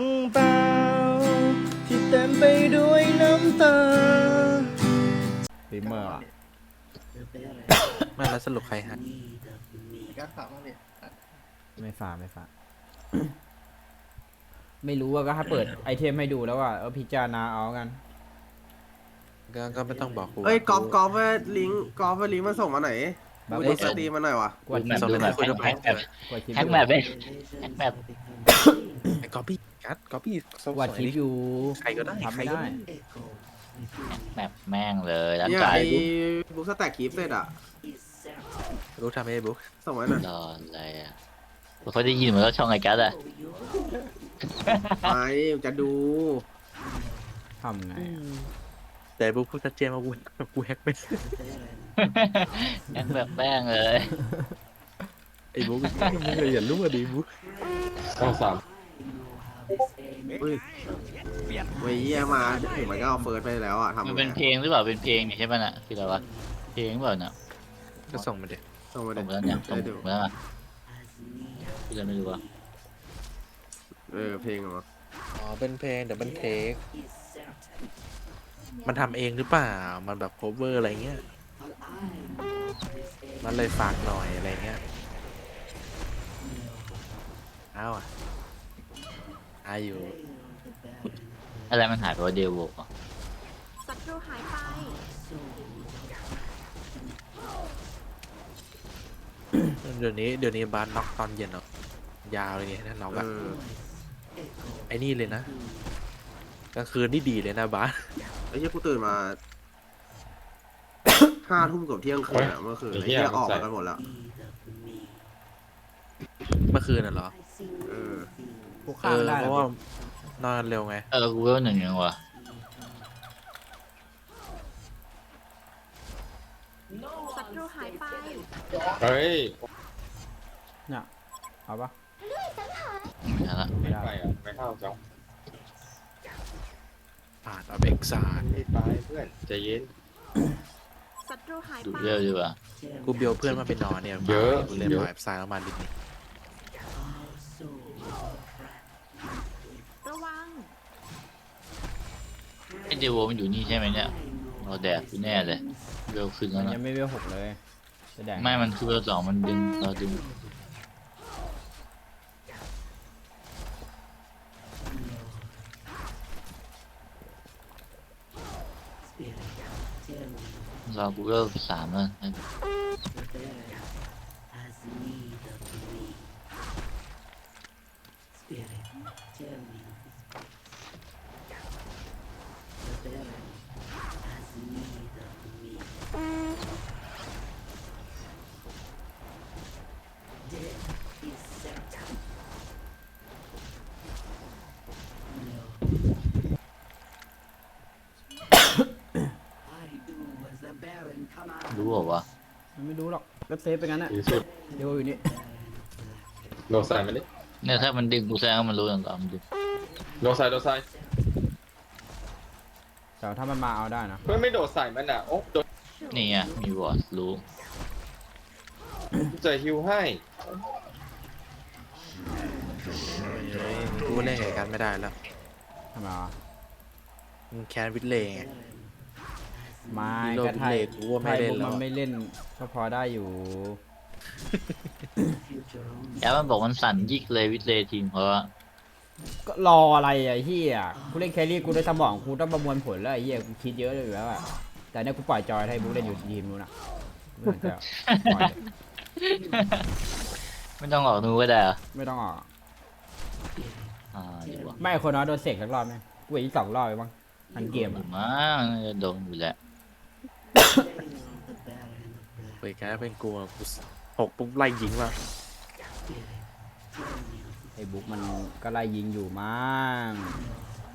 งเปล่า ที่เต็มไปด้วยน้ำตาฟิเมอร์อะไม่แล้วสรุปใครหันก็ถามว่าเนี่ยไม่ฝาไม่ฝาไม่รู้ว่าก็ถ้าเปิดไอเทมให้ดูแล้วว่าเออพิจารณาเอากัน ก็ก็ไม่ต้องบอกกูเอ้ยกอล์ฟกอล์ฟว่าลิงก์กอล์ฟว่าลิงก์มาส่งมาหน่อยแบบกูว่าดิสตรีมมาหน่อยวะกดแมคลิปปดูแบบแฮกแฮกแบบกดคลิปแฮกอยู่แบบเลยแฮกแบบไอ้ก๊อปปี้ กัดก๊อปปี้สกดคลิปอยู่ใครก็ได้ทำใครไม่ก็ได้ ได้แฮกแบบแม่งเลยร่างเนี่ยกายไอ้บุ๊กสแต็กคลิปเสร็จอะรู้ทำไมไอ้บุ๊กส่งมาหน่อยรออะไรอะเขาได้ยินเหมือนว่าช่องไอ้กัสอะไม่จะดูทำไงอะแต่บุ๊กพูดชัดเจนว่ากูกูแฮกไม่แฮกแบบแม่งเลยไอ้บุ๊กมึงเลยอย่ารู้ว่าดีบุ๊กช่องสาม เฮ้ยเว้ยเหี้ยมาถึงมันก็เอาเฟิร์สไปแล้วอะทำมันไงเป็นเพลงหรือเปล่า เป็นเพลงนี่ใช่ป่ะน่ะคืออะไรวะเพลงหรือเปล่าน่ะก็ส่งมาเด็ส่งมาส่เด็งมาแล้วเนี่ยส่งได้ดูมาแล้วอะกูจะไม่รู้อะเออเพลงเหรออ๋อเป็นเพลงเดี๋ยวมันเทค มันทำเองหรือเปล่า มันแบบ cover อะไรเงี้ย มันเลยฝากหน่อยอะไรเงี้ยอ้าวอะ อาอยู่ อะไรมันหายไปว่าเดวโวอะศัตรูหายไป เดี๋ยวนี้เดี๋ยวนี้บาสน็อกตอนเย็นเนาะยาวเลยเนี่ยถ้าน็อกเออะอไอ้นี่เลยนะกลางคืนนี่ดีเลยนะบาสไอ้เหี้ยกูตื่นมา ห้าทุ่มเกับเที่ยงคืนอะเมื่อคืนไอ้เหี้ยออกกันหมดแล้ว เมื่อคืนน่ะเหรอเออพว กเอข้ามอไม่ได้เพหรอราะว่านอนเร็วไง เออกูว่าหนึ่งยังวะศัตรูหายไปเฮ้ยเนี่ยเอาปะไม่ทันละไม่ไม่ได้ไปอะไม่เข้าจ้องผ่านเอาเบกสารไม่ไปเพื่อนใจเย็น ศัตรูหายดูไปเร็วดีกว่ากูเบียวเพื่อนมาไปนอนเนี่ยเยอะ กูเล่นเยอะบายสายแล้วมาดิสนีย์ ระวัง ไอ้เดวโวมันอยู่นี่ใช่ไหมเนี่ยเราแดกกูแน่เลยเร็วขึ้นแล้วมันนะยังไม่เวลหกเลยจะแดงไม่มันคือเราสองมันดึงเราดึงเรากูเริ่มสามแล้ว รู้เปล่าวะ มัน ไม่รู้หรอกก็เซฟไปงั้นน่ะดีสุดเดี๋ยวอยู่นี่โดดใส่มันดิเนี่ยถ้ามันดึงกูแสดงว่ามันรู้อย่างต่อมันดึงโดดใส่โดดใส่แต่ถ้ามันมาเอาได้นะเพื่อนไม่โดดใส่มันอะโอ้โดดนี่ไงมีวอร์ดรู้ใจฮิวให้เฮ้ยกูเล่นกับกันไม่ได้แล้วทำไมวะมึงแคนวิดเลย์ไง ไม่โลก็กไทยเล็กกูว่าไม่เล่นไทยแล้วมันไม่เล่นก็พอได้อยู่แล้วมันบอกมันสั่นยิกเลยวิทเลย์ทีมเพราะว่าก็รออะไรอะไอ้เฮียกูเล่นแครี่กูได้สมองกูต้องประมวลผลแล้วไอ้เฮียกูคิดเยอะเลยอยู่แล้วอะแต่เนี่ยกูปล่อยจอยให้บุ๊กเล่นอยู่ทีมนู้นอะไม่สนใจหรอกปล่อยไม่ต้องออกนูก็ได้เหรอไม่ต้องออก อ่าดีกว่าไม่คนน้อยโดนเสกสักรอบไหมกูอีกสองรอบไปบ้างทันเกมออะยู่มาน่าจะโดนอยู่แหละ เฮ้ยแค่เป็นกูอะกูหกปุ๊บไล่ยิงว่ะไอ้บุ๊กมันก็ไล่ยิงอยู่มั้ง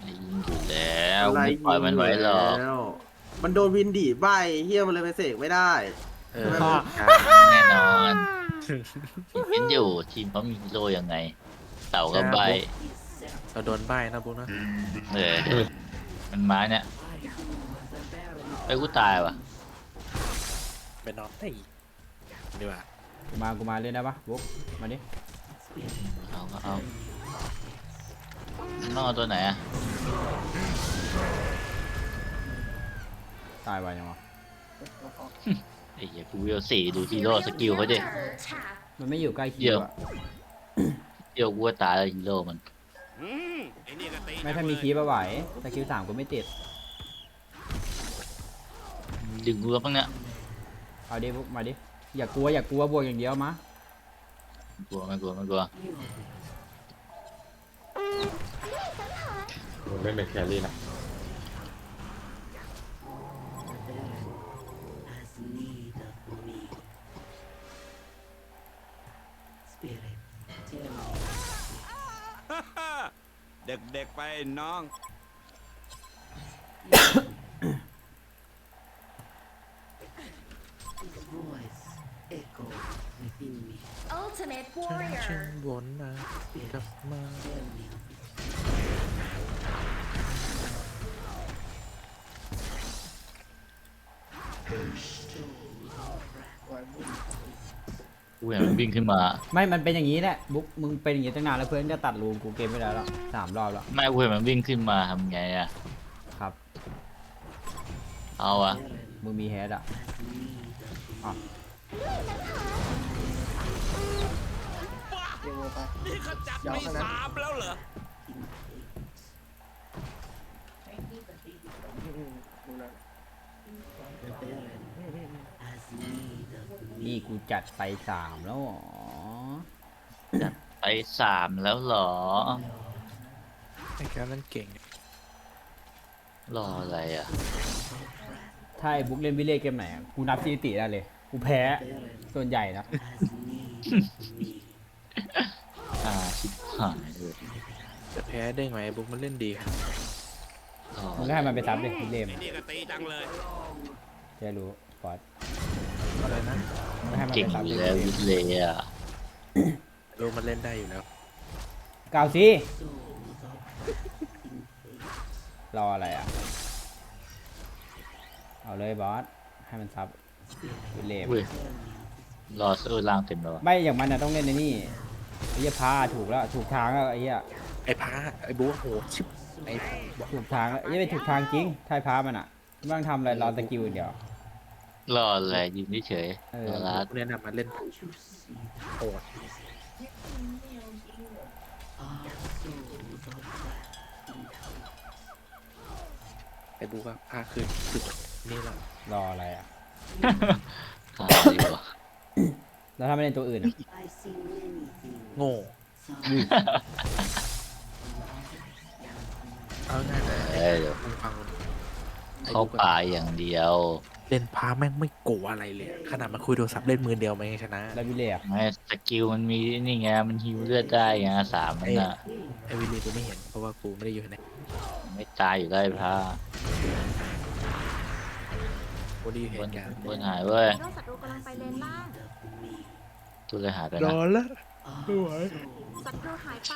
ไอ้ยิงอยู่แล้วอะไรไม่ปล่อยมันไว้หรอกแล้วมันโดนวินดีดใบเฮียมันเลยไปเสกไม่ได้ เออแน่นอนเห็นอยู่ทีมเขามีฮีโร่ยังไง เต่าก็ใบเราโดนใบนะบุ๊กนะเออมันมาเนี่ยไอ้ยกูตายวะ ไปนอนได้ดีกว่ากูมากูมาเล่นได้ปะบุ๊กมาดิเอาก็เอาต้องเอาตัวไหนอะตายไปยังวะไอ้เหี้ยกูเวลสี่ดูฮีโร่สกิลเขาดิ มันไม่อยู่ใกล้คิเดี๋ยววอะเดี๋ยวกูว่าตายแล้วฮีโร่มันไม่ถ้ามีคีบอะไหวแต่คิวสามกูไม่ติดดึงกูแล้วบ้างเนี่ย เอาดิพวกมาดิ อย่ากลัวอย่ากลัวบวกอย่างเดียวมะไม่กลัวไม่กลัวไม่กลัวมึงไม่เป็นแครี่นะเด็กๆไปน้อง Ultimate ฉัน Warrior วนมากลับมากูเห็นมันวิ่งขึ้นมา ไม่มันเป็นอย่างนี้แหละบุ๊กมึงเป็นอย่างนี้ตั้งนานแล้วเพื่อนจะตัดรูมกูเกมไม่ได้แล้วสามรอบแล้วไม่กูเห็นมันวิ่งขึ้นมาทำไงอะครับ เอาอะมึงมีแฮดอะอะ นี่เขาจัดมีสามแล้วเหรอนี่กูจัดไปสามแล้วเหรอไปสามแล้วเหรอไอ้แกนั่นเก่งรออะไรอะถ้าไอ้บุ๊กเล่นวิเล่เกมไหนอะกูนับสถิติได้เลย กูแพ้ ส่วนใหญ่นะอ่าชิบ หายเลยจะแพ้ได้ไงไอ้บุ๊กมันเล่นดีครับรอมึงก็ให้มันไปซับเลยวิเล่มนี่ก็ตีจังเลยจะรู้ปอดอะไรนะมึงก็ให้มันเก่งไปซับอยู่เลยแล้ววิทเลยอะรู้มันเล่นได้อยู่แล้วเก้าสิรออะไรอะ เอาเลยบอส ให้มันซับวิเล่มเว้ยรอสู้ล่างเต็มแล้วอะไม่อย่างมันนะต้องเล่นในนี่ ไอ้เหี้ยพาถูกแล้วถูกทางแล้วไอ้เหี้ยไอ้พาไอ้บุ๊กโหชิบไอ้ถูกทางแล้วไอ้เหี้ยไม่ถูกทางจริงท้ายพามันอะไม่ต้องทำอะไรรอสกิลอย่างเดียวรออะไรยืนเฉยเออรอรัดแนะนำมาเล่นโหดไอ้บุ๊กอะพาคือคือนี่แหละรออะไรอะหาดีกว่าแล้วถ้าไม่เล่นตัวอื่นอะ โง่เอาง่ายเลยเอ้ยเดี๋ยวมึงฟังไอ้เข้าบุ๊กอะป่าอย่างเดียว เล่นพาแม่งไม่กลัวอะไรเลยอะขนาดมันคุยโทรศัพท์เล่นมือเดียวมันยังชนะแล้ววิเล่อะไม่สกิลมันมีนี่ไงมันฮิวเลือดได้ไงสามมันอะไอ้วิลลี่กูไม่เห็นเพราะว่ากูไม่ได้อยู่ในไม่ตายอยู่ได้พระกูได้อยู่เหบนตุการณ์บนหายเว้ยฮีโร่ศัตรูกำลังไปเลนล่างตัวเลยหายไปรนะอละ ไม่ไหวศัตรูหายไป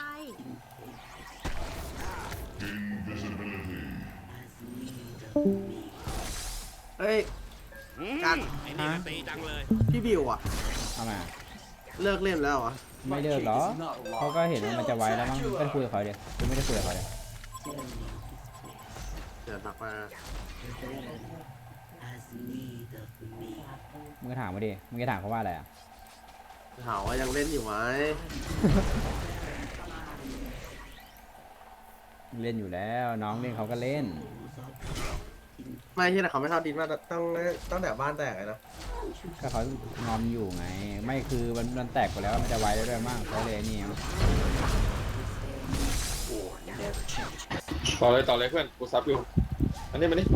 เฮ้ยกันไอ้นี่ก็ตีจังเลย พี่บิวอะเอามาเลิกเล่นแล้วเหรอไม่เลิกหรอเขาก็เห็นว่ามันจะไว้แล้วมั้งก็คุยกับเขาเดี๋ยวกูไม่ได้คุยกับเขาเลยเดี๋ยวตักมามึงก็ถามมาดิมึงจะถามเขาว่าอะไรอะ ถามว่ายังเล่นอยู่ไหมเล่นอยู่แล้ว น้องเล่นเขาก็เล่น ไม่ใช่แต่เขาไม่เท่าดินมาต้องตั้งแต่บ้านแตกเลยนะก็เขางอมอยู่ไง ไม่คือมันมันแตกไปแล้วมันจะไว้ได้ด้วยมั้งเขาเลยนี่ต่อเลยต่อเลยเพื่อนกูซับอยู่อันนี้มานี่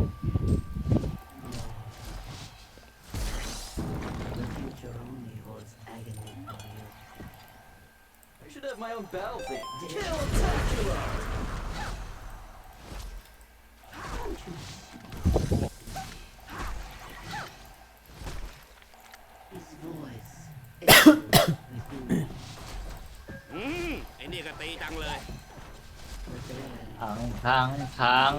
อืมไอ้นี่ก็ตีจังเลย พังพังพัง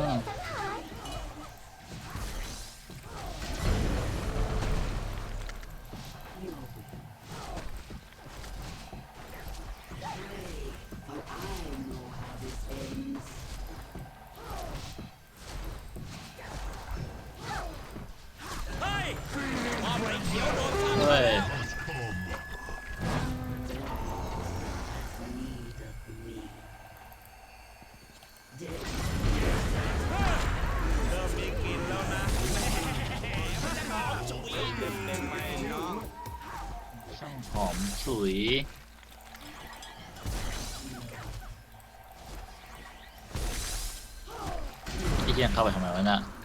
ยที่เที่ยงเข้าไปทำไมวะน่ะ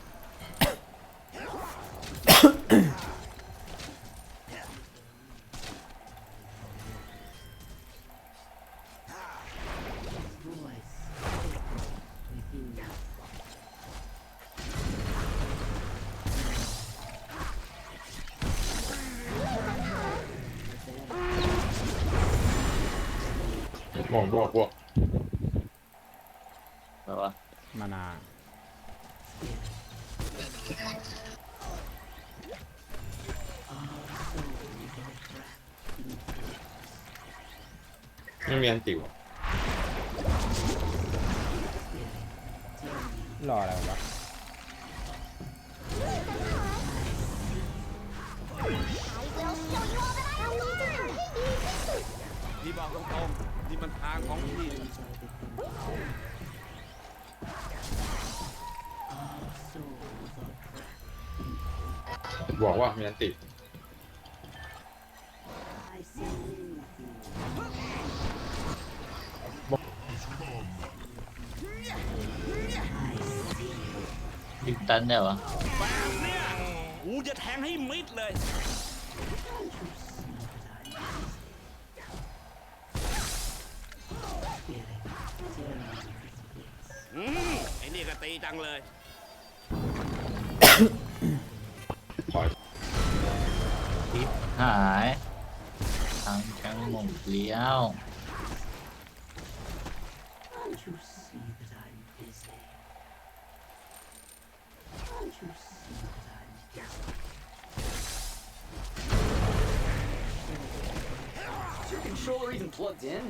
บวกบวกบวกแปลว่ามานาไม่มีอันติวรออะไรวะพี่บอกตรงๆ นี่มันทางของพี่บอกว่ามีอันติยิงตันเนี่ยวะแบบเนี้ยกูจะแทงให้มิดเลย อืมไอ้นี่ก็ตีจังเลยถอยหายทางแข้งหมงเลี้ยว controller even plugged in?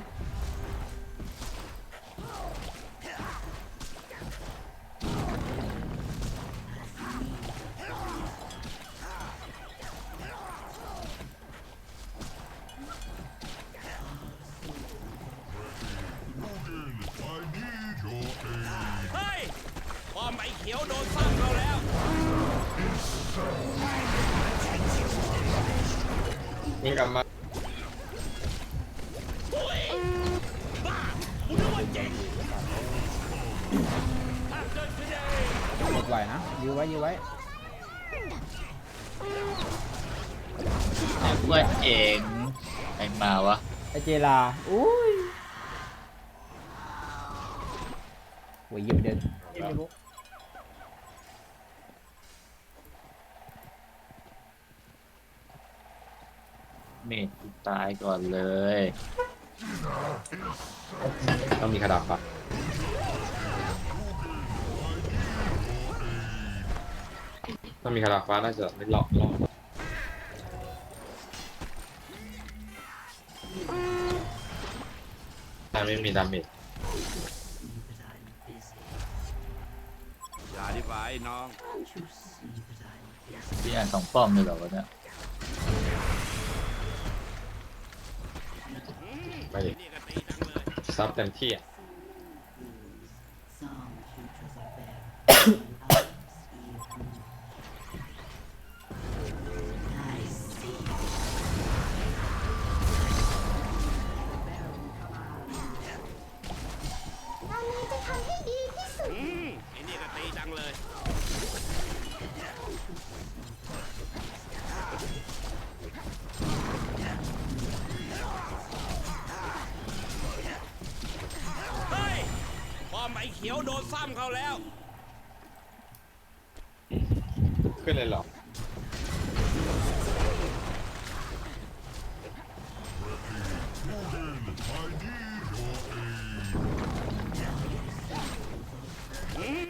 วิ่งกลับมาบ้ากูนึกว่าเจ๋งถ้าเกิดขึ้นเองหมดไหวนะยื้อไว้ยื้อไว้ไอ้เพื่อนเองใครมาวะไอเจลาอุ้ยโว้ยยิบเดินยิบบุ๊ เมดกูตายก่อนเลย ต้องมีคาดาฟ้าถ้ามีคาดาฟ้าน่าจะไม่หลอกรอดแต่ไม่มีดาเมจอย่าดีไปน้องพี่อ่านสองป้อมเลยเหรอวะเนี่ย ไม่ดิซับเต็มที่อะ โดนซ้ำเขาแล้ว ขึ้นเลยเหรอ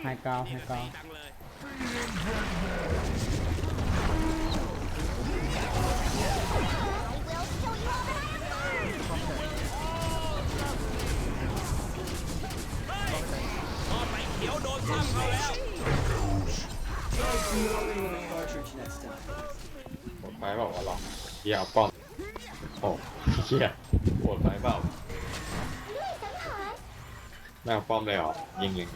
ไฮกราวไฮกราวจัง โหดไปเปล่าวะหรอเฮียเอาป้อมโอ้เฮียโหดไปเปล่าไม่เอาป้อมเลยเหรอยิงยิง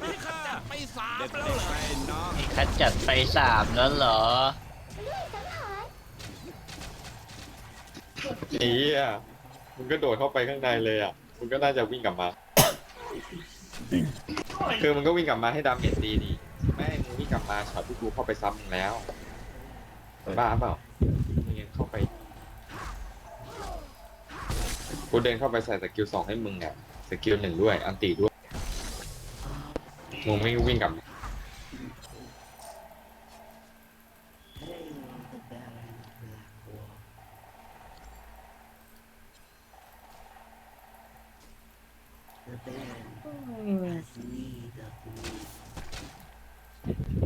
ให้ข้าไปสสามแล้วเหรอน้องคัดจัดไปสามแล้วเหรอไอ้เหี้ยมึงก็โดดเข้าไปข้างในเลยอะมึงก็น่าจะวิ่งกลับมา คือมันก็วิ่งกลับมาให้ดาเมจตีดีไม่มึงวิ่งกลับมาช็อตที่กูเข้าไปซ้ำมึงแล้วบ้าเปล่ามึงยังเข้าไป กูเดินเข้าไปใส่สกิลสองให้มึงอะสกิลหนึ่งด้วย อันตีด้วยมึงไม่วิ่งกลับมา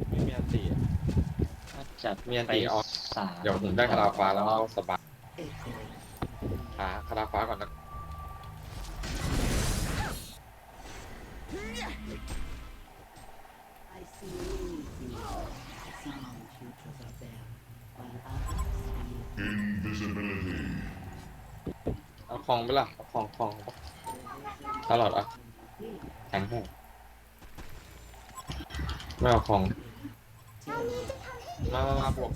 ไม่มีอันตีอะคัดจัดมีอันไปตีออกสามเดี๋ยวผมได้คาราฟ้าแล้วก็สบายหาคาราฟ้าก่อนนะเอาคลองไปละเอาคลองคลองตลอดอะแทงให้ ไม่เอาของ มามามาบวก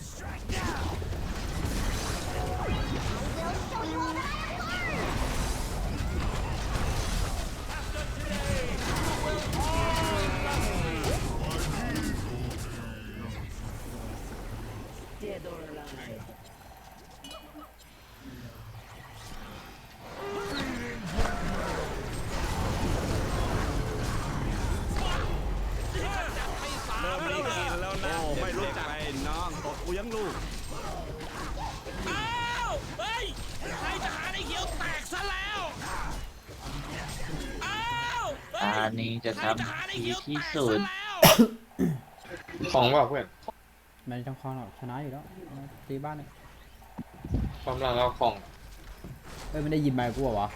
ครจะหาทำไอ้ดีเขียวที่แตกสุดซะแล้วคลองว่าเพื่อนไม่ต้องคล้องหรอกชนะอยู่แล้วเอาตีบ้านเนี่ยความรังเราคลองเอ้ยไม่ได้ยินไมค์กูเหรอวะ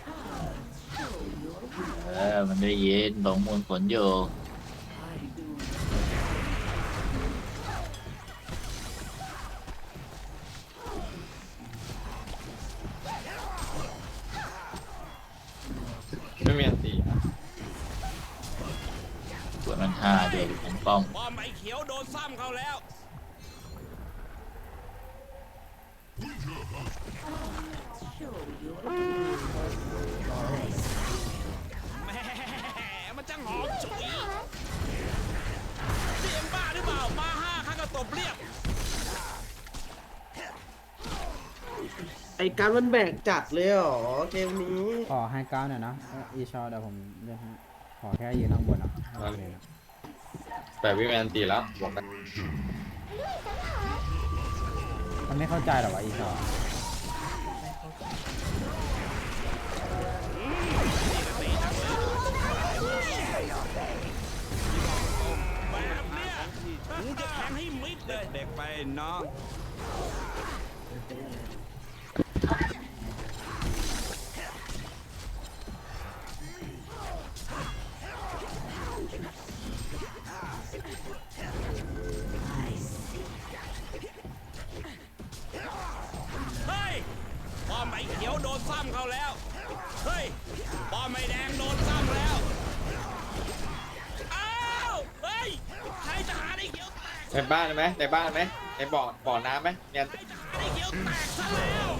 เออมันได้ยินหลงมูลผลอยู่ ห้าเดียวเป็นป้อมบอมไอ้เขียวโดนซ้ำเขาแล้วแหมมันจังหอมฉุยเสียงบ้าหรือเปล่ามาห้าข้าก็ตบเรียบไอ้การมันแบกจัดเลยเหรอเกมนี้ ขอให้ก้าวหน่อยนะเอ้ยอีชอเดี๋ยวผมเล่นให้ขอแค่ยืนข้างบนอะโอเคนะ แต่วิแมนตีแล้วบวกกันมันไม่เข้าใจหรอวะอีชอแบบเนี้ยมึงจะแข่งให้มิดเลยเด็กไปน้อง บ้านไหมในบ้านไหมในบ่อบ่อน้ำไหมเนี่ยใครจะหาไอ้เขียวแตกซะแล้ว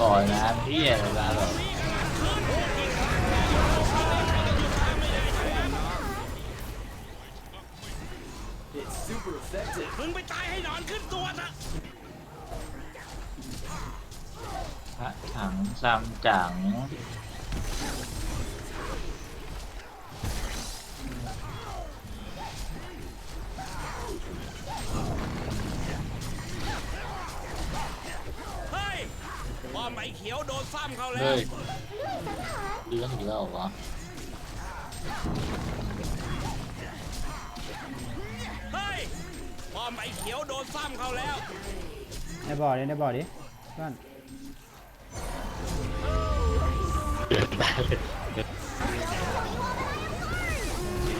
ก่อนน้ำที่เวลาแบบ It's super effective. มึงไปตายให้หนอนขึ้นตัวนะพระถังซัมจัง เขียวโดนซ้ำเขาแล้เฮ้วยเรื่องอีกแล้วเหรอเฮ้ยบอมไอ้เขียวโดนซ้ำเขาแล้วในบ่อดิในบ่อดิเพื่อนเปลี่ยนบ้านเลย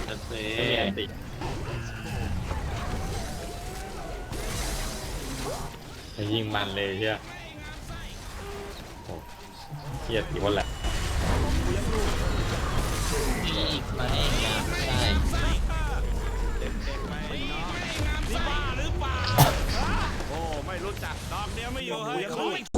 จะเซ่ไม่มีอันตีให้ยิงมันเลยเชียโอ้เฮียตีวันแหละมีอีกไหมอยากได้เด็กๆไปน้องนี่บ้าหรือเปล่า โอ้ ไม่รู้จักดอกเดียวไม่อยู่เฮ้ยขออีก